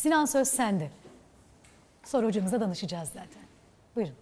Sinan söz sende. Sonra hocamıza danışacağız zaten. Buyurun.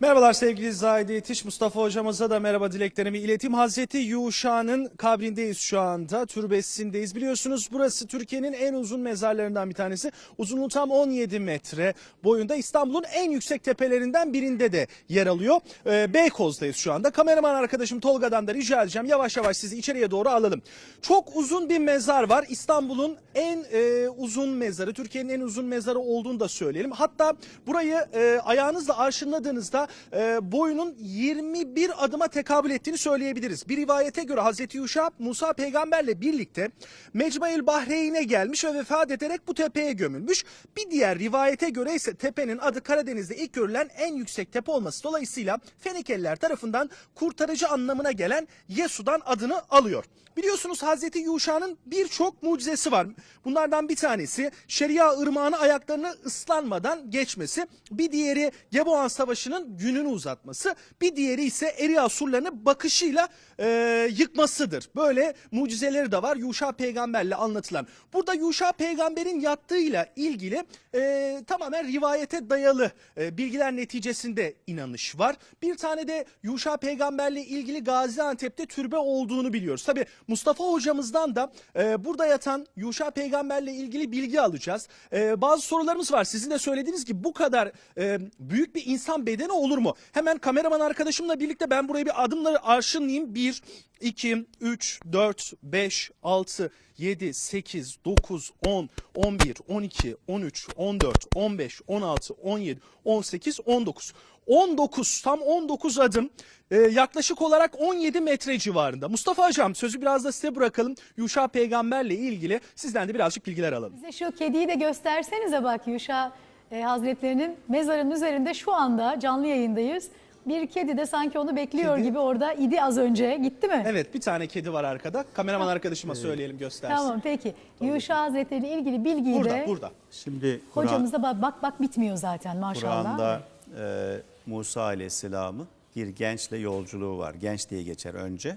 Merhabalar sevgili Zahide Yetiş. Mustafa hocamıza da merhaba dileklerimi ileteyim. Hazreti Yuşa'nın kabrindeyiz şu anda. Türbesindeyiz. Biliyorsunuz burası Türkiye'nin en uzun mezarlarından bir tanesi. Uzunluğu tam 17 metre boyunda. İstanbul'un en yüksek tepelerinden birinde de yer alıyor. Ee, Beykoz'dayız şu anda. Kameraman arkadaşım Tolga'dan da rica edeceğim. Yavaş yavaş sizi içeriye doğru alalım. Çok uzun bir mezar var. İstanbul'un en e, uzun mezarı. Türkiye'nin en uzun mezarı olduğunu da söyleyelim. Hatta burayı e, ayağınızla arşınladığınızda e, boyunun 21 adıma tekabül ettiğini söyleyebiliriz. Bir rivayete göre Hazreti Yuşa Musa peygamberle birlikte Mecmuaül Bahreyn'e gelmiş ve vefat ederek bu tepeye gömülmüş. Bir diğer rivayete göre ise tepenin adı Karadeniz'de ilk görülen en yüksek tepe olması dolayısıyla Fenikeliler tarafından kurtarıcı anlamına gelen Yesu'dan adını alıyor. Biliyorsunuz Hazreti Yuşa'nın birçok mucizesi var. Bunlardan bir tanesi Şeria ırmağını ayaklarını ıslanmadan geçmesi. Bir diğeri Geboğan Savaşı'nın gününü uzatması. Bir diğeri ise Eriya surlarını bakışıyla e, yıkmasıdır. Böyle mucizeleri de var Yuşa peygamberle anlatılan. Burada Yuşa peygamberin yattığıyla ilgili e, tamamen rivayete dayalı e, bilgiler neticesinde inanış var. Bir tane de Yuşa peygamberle ilgili Gaziantep'te türbe olduğunu biliyoruz. Tabi Mustafa hocamızdan da e, burada yatan Yuşa peygamberle ilgili bilgi alacağız. E, bazı sorularımız var. Sizin de söylediğiniz gibi bu kadar e, büyük bir insan bedeni olur mu? Hemen kameraman arkadaşımla birlikte ben burayı bir adımları arşınlayayım. 1, 2, 3, 4, 5, 6, 7, 8, 9, 10, 11, 12, 13, 14, 15, 16, 17, 18, 19. 19 tam 19 adım e, yaklaşık olarak 17 metre civarında. Mustafa Hocam sözü biraz da size bırakalım. Yuşa peygamberle ilgili sizden de birazcık bilgiler alalım. Bize şu kediyi de göstersenize bak Yuşa e, Hazretlerinin mezarının üzerinde şu anda canlı yayındayız. Bir kedi de sanki onu bekliyor Kedi. gibi orada idi az önce. Gitti mi? Evet bir tane kedi var arkada. Kameraman arkadaşıma söyleyelim göstersin. Tamam peki. Yuşa Hazretleri ile ilgili bilgiyi Burada de burada. Şimdi Kur'an- hocamız da bak, bak bak bitmiyor zaten maşallah. Kur'an'da e, Musa Aleyhisselam'ı bir gençle yolculuğu var. Genç diye geçer önce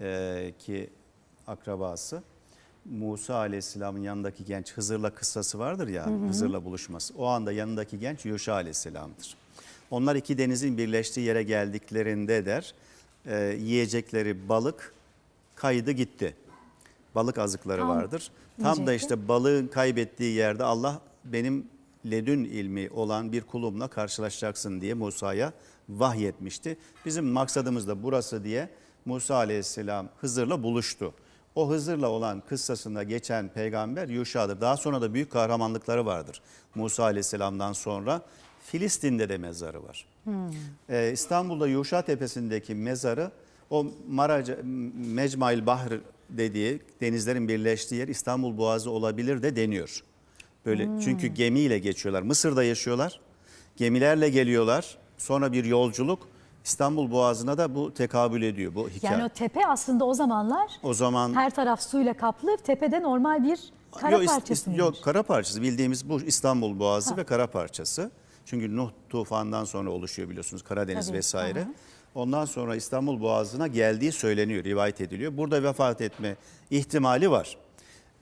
e, ki akrabası. Musa Aleyhisselam'ın yanındaki genç Hızır'la kıssası vardır ya Hızır'la buluşması. O anda yanındaki genç Yuşa Aleyhisselam'dır. Onlar iki denizin birleştiği yere geldiklerinde der e, yiyecekleri balık kaydı gitti. Balık azıkları Tam vardır. Tam da işte balığın kaybettiği yerde Allah benim ledün ilmi olan bir kulumla karşılaşacaksın diye Musa'ya vahyetmişti. Bizim maksadımız da burası diye Musa aleyhisselam Hızır'la buluştu. O Hızır'la olan kıssasında geçen peygamber Yuşa'dır. Daha sonra da büyük kahramanlıkları vardır. Musa aleyhisselamdan sonra Filistin'de de mezarı var. Ee, İstanbul'da Yuşa Tepesi'ndeki mezarı o Maraca, Mecmail Bahr dediği denizlerin birleştiği yer İstanbul Boğazı olabilir de deniyor. Böyle çünkü gemiyle geçiyorlar. Mısır'da yaşıyorlar. Gemilerle geliyorlar. Sonra bir yolculuk İstanbul Boğazı'na da bu tekabül ediyor bu hikaye. Yani o tepe aslında o zamanlar o zaman her taraf suyla kaplı. Tepede normal bir kara Yok, ist- parçası mıymış? Yok kara parçası bildiğimiz bu İstanbul Boğazı ve kara parçası. Çünkü Nuh tufandan sonra oluşuyor biliyorsunuz Karadeniz Tabii, vesaire. aha. Ondan sonra İstanbul Boğazı'na geldiği söyleniyor, rivayet ediliyor. Burada vefat etme ihtimali var.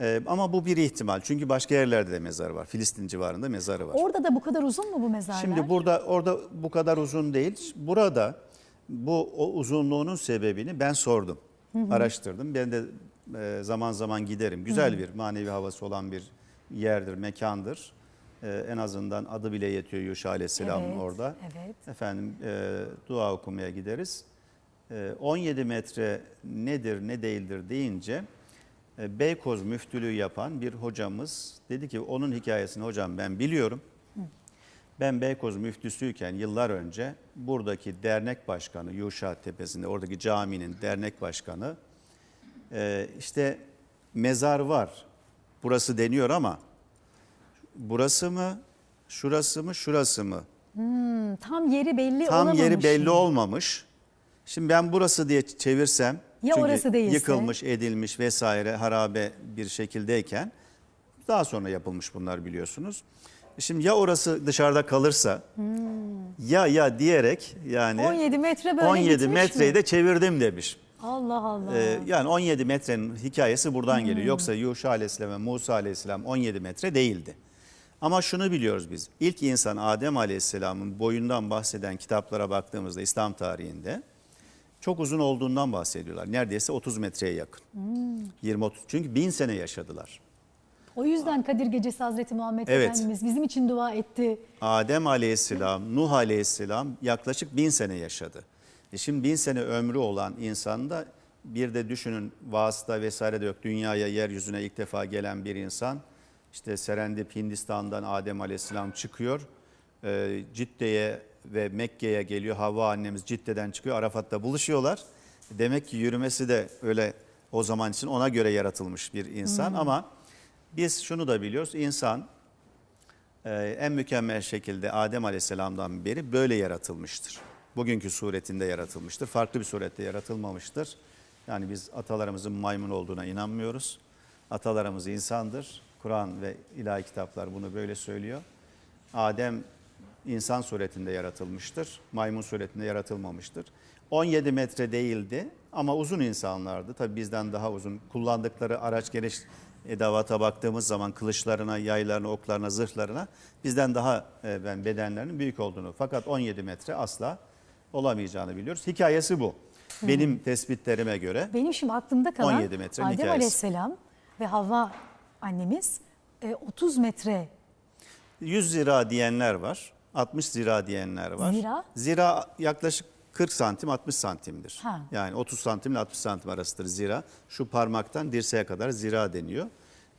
Ee, ama bu bir ihtimal. Çünkü başka yerlerde de mezar var. Filistin civarında mezarı var. Orada da bu kadar uzun mu bu mezarlar? Şimdi burada orada bu kadar uzun değil. Burada bu o uzunluğunun sebebini ben sordum. Araştırdım. Ben de e, zaman zaman giderim. Güzel bir manevi havası olan bir yerdir, mekandır. E, en azından adı bile yetiyor Yuşa Aleyhisselam'ın Evet, orada. evet. Efendim e, dua okumaya gideriz. E, 17 metre nedir ne değildir deyince Beykoz müftülüğü yapan bir hocamız dedi ki onun hikayesini hocam ben biliyorum. Ben Beykoz müftüsüyken yıllar önce buradaki dernek başkanı Yuşa Tepesi'nde oradaki caminin dernek başkanı e, işte mezar var burası deniyor ama burası mı şurası mı şurası mı Hmm, tam yeri belli tam olamamış. yeri belli olmamış. Şimdi ben burası diye çevirsem Ya çünkü orası değilse? yıkılmış edilmiş vesaire harabe bir şekildeyken daha sonra yapılmış bunlar biliyorsunuz. Şimdi ya orası dışarıda kalırsa ya ya diyerek yani 17 metre böyle 17 gitmiş metreyi mi? de çevirdim demiş. Allah Allah. Ee, yani 17 metrenin hikayesi buradan geliyor. Yoksa Yuşa aleyhisselam ve Musa aleyhisselam 17 metre değildi. Ama şunu biliyoruz biz. İlk insan Adem aleyhisselamın boyundan bahseden kitaplara baktığımızda İslam tarihinde çok uzun olduğundan bahsediyorlar. Neredeyse 30 metreye yakın. 20-30 çünkü bin sene yaşadılar. o yüzden Kadir Gecesi Hazreti Muhammed Evet. Efendimiz bizim için dua etti. Adem aleyhisselam, Nuh aleyhisselam yaklaşık bin sene yaşadı. E şimdi bin sene ömrü olan insan da bir de düşünün vasıta vesaire de yok. Dünyaya, yeryüzüne ilk defa gelen bir insan. İşte Serendip Hindistan'dan Adem aleyhisselam çıkıyor. E, Cidde'ye ve Mekke'ye geliyor. Havva annemiz Cidde'den çıkıyor. Arafat'ta buluşuyorlar. Demek ki yürümesi de öyle o zaman için ona göre yaratılmış bir insan. Ama biz şunu da biliyoruz. İnsan ee, en mükemmel şekilde Adem Aleyhisselam'dan beri böyle yaratılmıştır. Bugünkü suretinde yaratılmıştır. Farklı bir surette yaratılmamıştır. Yani biz atalarımızın maymun olduğuna inanmıyoruz. Atalarımız insandır. Kur'an ve ilahi kitaplar bunu böyle söylüyor. Adem insan suretinde yaratılmıştır. Maymun suretinde yaratılmamıştır. 17 metre değildi ama uzun insanlardı. Tabii bizden daha uzun. Kullandıkları araç gereç edavata baktığımız zaman kılıçlarına, yaylarına, oklarına, zırhlarına bizden daha e, ben bedenlerinin büyük olduğunu fakat 17 metre asla olamayacağını biliyoruz. Hikayesi bu. Benim tespitlerime göre Benim şimdi aklımda kalan 17 metrenin Adem hikayesi. Aleyhisselam ve Havva annemiz e, 30 metre 100 zira diyenler var. 60 zira diyenler var. Zira? Zira yaklaşık 40 santim 60 santimdir. Ha. Yani 30 santim ile 60 santim arasıdır zira. Şu parmaktan dirseğe kadar zira deniyor.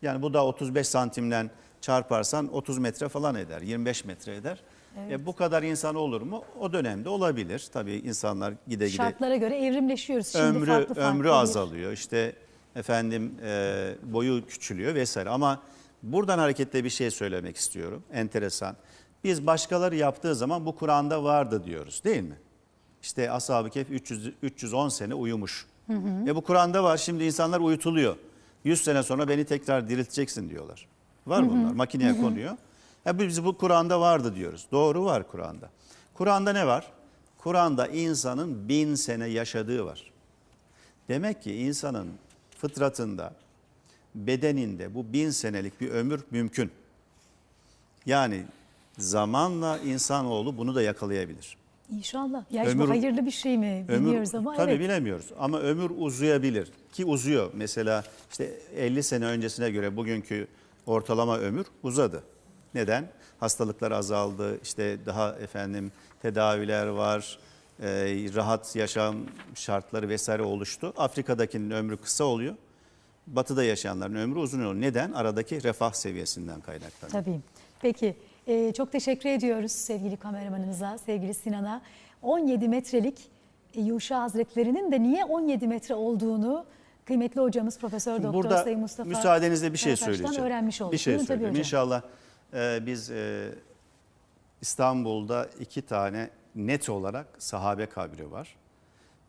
Yani bu da 35 santimden çarparsan 30 metre falan eder. 25 metre eder. E, bu kadar insan olur mu? O dönemde olabilir. Tabii insanlar gide gide şartlara göre evrimleşiyoruz. Şimdi ömrü farklı farklı ömrü azalıyor. İşte efendim e, boyu küçülüyor vesaire. Ama buradan hareketle bir şey söylemek istiyorum. Enteresan. Biz başkaları yaptığı zaman bu Kur'an'da vardı diyoruz değil mi? İşte Ashab-ı Kehf 300, 310 sene uyumuş. E bu Kur'an'da var. Şimdi insanlar uyutuluyor. 100 sene sonra beni tekrar dirilteceksin diyorlar. Var bunlar. Makineye konuyor. E biz bu Kur'an'da vardı diyoruz. Doğru var Kur'an'da. Kur'an'da ne var? Kur'an'da insanın bin sene yaşadığı var. Demek ki insanın fıtratında, bedeninde bu bin senelik bir ömür mümkün. Yani zamanla insanoğlu bunu da yakalayabilir. İnşallah. Gerçi Ömür- bu hayırlı bir şey mi Ömür, bilmiyoruz ama tabii evet. bilemiyoruz ama ömür uzayabilir ki uzuyor. Mesela işte 50 sene öncesine göre bugünkü ortalama ömür uzadı. Neden? Hastalıklar azaldı, işte daha efendim tedaviler var, e, rahat yaşam şartları vesaire oluştu. Afrika'dakinin ömrü kısa oluyor. Batıda yaşayanların ömrü uzun oluyor. Neden? Aradaki refah seviyesinden kaynaklanıyor. Tabii. Peki e, çok teşekkür ediyoruz sevgili kameramanımıza, sevgili Sinan'a. 17 metrelik e, Yuşa Hazretlerinin de niye 17 metre olduğunu kıymetli hocamız Profesör Doktor Burada Sayın Mustafa müsaadenizle bir şey söyleyeceğim. öğrenmiş olduk. Bir şey söyleyeyim. İnşallah e, biz e, İstanbul'da iki tane net olarak sahabe kabri var.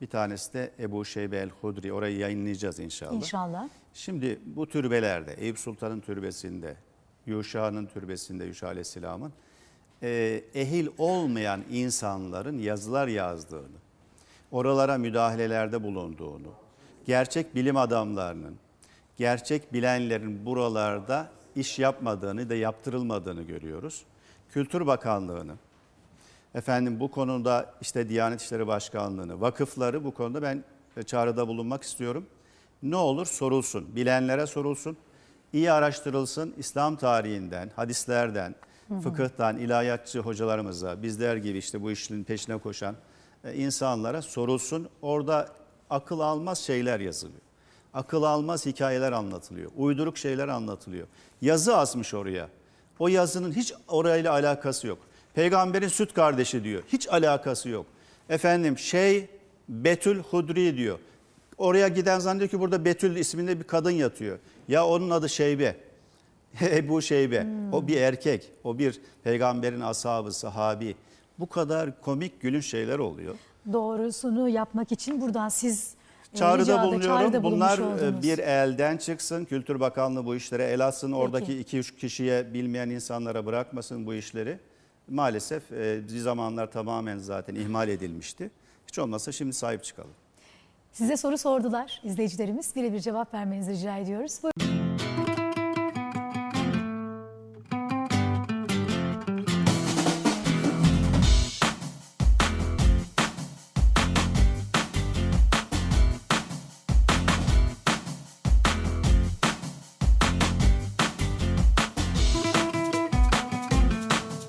Bir tanesi de Ebu Şeybe el-Hudri. Orayı yayınlayacağız inşallah. İnşallah. Şimdi bu türbelerde, Eyüp Sultan'ın türbesinde, Yuşa'nın türbesinde, Yuşa Aleyhisselam'ın e, ehil olmayan insanların yazılar yazdığını, oralara müdahalelerde bulunduğunu, gerçek bilim adamlarının, gerçek bilenlerin buralarda iş yapmadığını da yaptırılmadığını görüyoruz. Kültür Bakanlığı'nın, efendim bu konuda işte Diyanet İşleri Başkanlığı'nı, vakıfları bu konuda ben çağrıda bulunmak istiyorum. Ne olur sorulsun, bilenlere sorulsun, iyi araştırılsın İslam tarihinden, hadislerden, fıkıhtan, ilahiyatçı hocalarımıza, bizler gibi işte bu işin peşine koşan e, insanlara sorulsun. Orada akıl almaz şeyler yazılıyor. Akıl almaz hikayeler anlatılıyor. Uyduruk şeyler anlatılıyor. Yazı asmış oraya. O yazının hiç orayla alakası yok. Peygamberin süt kardeşi diyor. Hiç alakası yok. Efendim şey Betül Hudri diyor. Oraya giden zannediyor ki burada Betül isminde bir kadın yatıyor. Ya onun adı Şeybe. Ebu Şeybe. O bir erkek. O bir peygamberin ashabı, sahabi. Bu kadar komik gülünç şeyler oluyor. Doğrusunu yapmak için buradan siz e, Çağrıda ricada, bulunuyorum. çağrıda Bunlar e, oldunuz. bir elden çıksın. Kültür Bakanlığı bu işlere el atsın. Oradaki Peki. iki üç kişiye bilmeyen insanlara bırakmasın bu işleri. Maalesef e, bir zamanlar tamamen zaten ihmal edilmişti. Hiç olmazsa şimdi sahip çıkalım. Size soru sordular izleyicilerimiz. Birebir cevap vermenizi rica ediyoruz. Buyurun.